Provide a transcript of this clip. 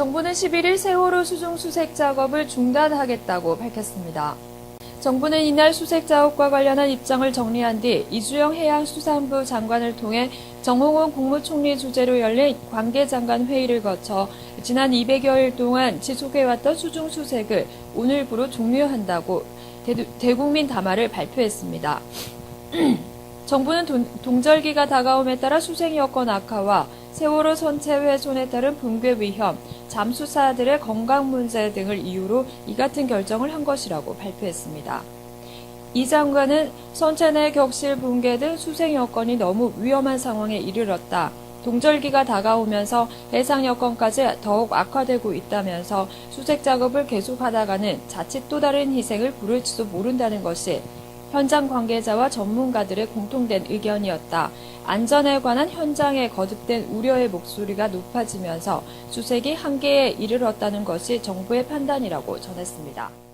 정부는 11일 세월호 수중 수색 작업을 중단하겠다고 밝혔습니다. 정부는 이날 수색 작업과 관련한 입장을 정리한 뒤 이주영 해양수산부 장관을 통해 정홍원 국무총리 주재로 열린 관계장관 회의를 거쳐 지난 200여일 동안 지속해왔던 수중 수색을 오늘부로 종료한다고 대- 대국민 담화를 발표했습니다. 정부는 돈- 동절기가 다가옴에 따라 수색 여건 악화와 세월호 선체 훼손에 따른 붕괴 위험, 잠수사들의 건강 문제 등을 이유로 이 같은 결정을 한 것이라고 발표했습니다. 이 장관은 선체 내 격실 붕괴 등 수색 여건이 너무 위험한 상황에 이르렀다. 동절기가 다가오면서 해상 여건까지 더욱 악화되고 있다면서 수색 작업을 계속하다가는 자칫 또 다른 희생을 부를지도 모른다는 것이 현장 관계자와 전문가들의 공통된 의견이었다. 안전에 관한 현장에 거듭된 우려의 목소리가 높아지면서 수색이 한계에 이르렀다는 것이 정부의 판단이라고 전했습니다.